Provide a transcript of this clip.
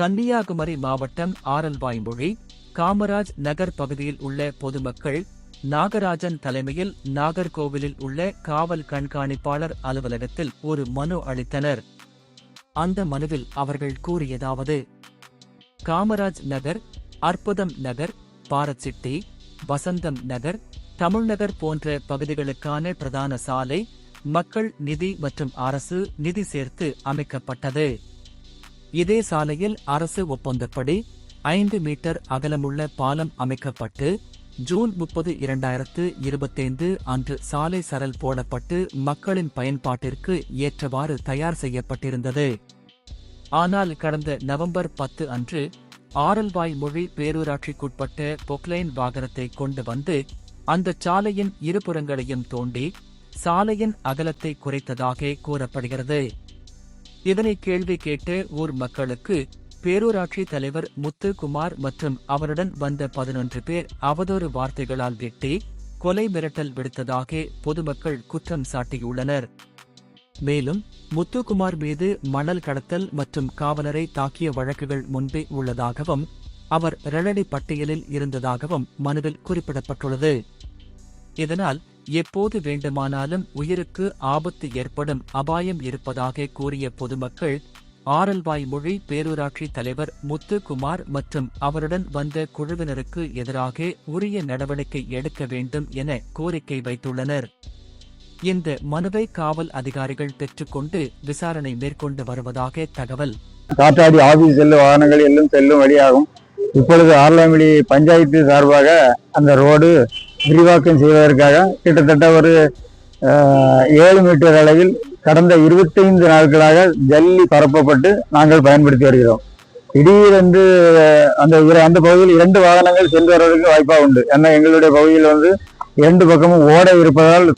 கன்னியாகுமரி மாவட்டம் ஆரல்வாய்மொழி காமராஜ் நகர் பகுதியில் உள்ள பொதுமக்கள் நாகராஜன் தலைமையில் நாகர்கோவிலில் உள்ள காவல் கண்காணிப்பாளர் அலுவலகத்தில் ஒரு மனு அளித்தனர். அந்த மனுவில் அவர்கள் கூறியதாவது காமராஜ் நகர் அற்புதம் நகர் பாரசிட்டி வசந்தம் நகர் தமிழ்நகர் போன்ற பகுதிகளுக்கான பிரதான சாலை மக்கள் நிதி மற்றும் அரசு நிதி சேர்த்து அமைக்கப்பட்டது. இதே சாலையில் அரசு ஒப்பந்தப்படி ஐந்து மீட்டர் அகலமுள்ள பாலம் அமைக்கப்பட்டு ஜூன் முப்பது இரண்டாயிரத்து இருபத்தைந்து அன்று சாலை சரல் போடப்பட்டு மக்களின் பயன்பாட்டிற்கு ஏற்றவாறு தயார் செய்யப்பட்டிருந்தது. ஆனால் கடந்த நவம்பர் பத்து அன்று ஆரல்வாய் மொழி பேரூராட்சிக்குட்பட்ட பொக்லைன் வாகனத்தை கொண்டு வந்து அந்த சாலையின் இருபுறங்களையும் தோண்டி சாலையின் அகலத்தை குறைத்ததாக கூறப்படுகிறது. இதனை கேள்வி கேட்ட ஊர் மக்களுக்கு பேரூராட்சி தலைவர் முத்துக்குமார் மற்றும் அவருடன் வந்த பதினொன்று பேர் அவதூறு வார்த்தைகளால் வெட்டி கொலை மிரட்டல் விடுத்ததாக பொதுமக்கள் குற்றம் சாட்டியுள்ளனர். மேலும் முத்துக்குமார் மீது மணல் கடத்தல் மற்றும் காவலரை தாக்கிய வழக்குகள் முன்பே உள்ளதாகவும் அவர் ரழடி பட்டியலில் இருந்ததாகவும் மனுவில் குறிப்பிடப்பட்டுள்ளது. இதனால் எப்போது வேண்டுமானாலும் உயிருக்கு ஆபத்து ஏற்படும் அபாயம் இருப்பதாக கூறிய பொதுமக்கள் ஆரல்வாய் மொழி பேரூராட்சி தலைவர் முத்துக்குமார் மற்றும் அவருடன் வந்த குழுவினருக்கு எதிராக உரிய நடவடிக்கை எடுக்க வேண்டும் என கோரிக்கை வைத்துள்ளனர். இந்த மனுவை காவல் அதிகாரிகள் பெற்றுக்கொண்டு விசாரணை மேற்கொண்டு வருவதாக தகவல். காற்றாடி ஆபீஸ் செல்லும் வாகனங்கள் எல்லாம் செல்லும் வழியாகும். இப்பொழுது ஆர்லாமிலி பஞ்சாயத்து சார்பாக அந்த ரோடு விரிவாக்கம் செய்வதற்காக கிட்டத்தட்ட ஒரு ஏழு மீட்டர் அளவில் கடந்த இருபத்தைந்து நாட்களாக ஜல்லி பரப்பப்பட்டு நாங்கள் பயன்படுத்தி வருகிறோம். திடீரென்று அந்த அந்த பகுதியில் இரண்டு வாகனங்கள் சென்று வருவதற்கு வாய்ப்பாக உண்டு. ஏன்னா எங்களுடைய பகுதியில் வந்து இரண்டு பக்கமும் ஓடை இருப்பதால்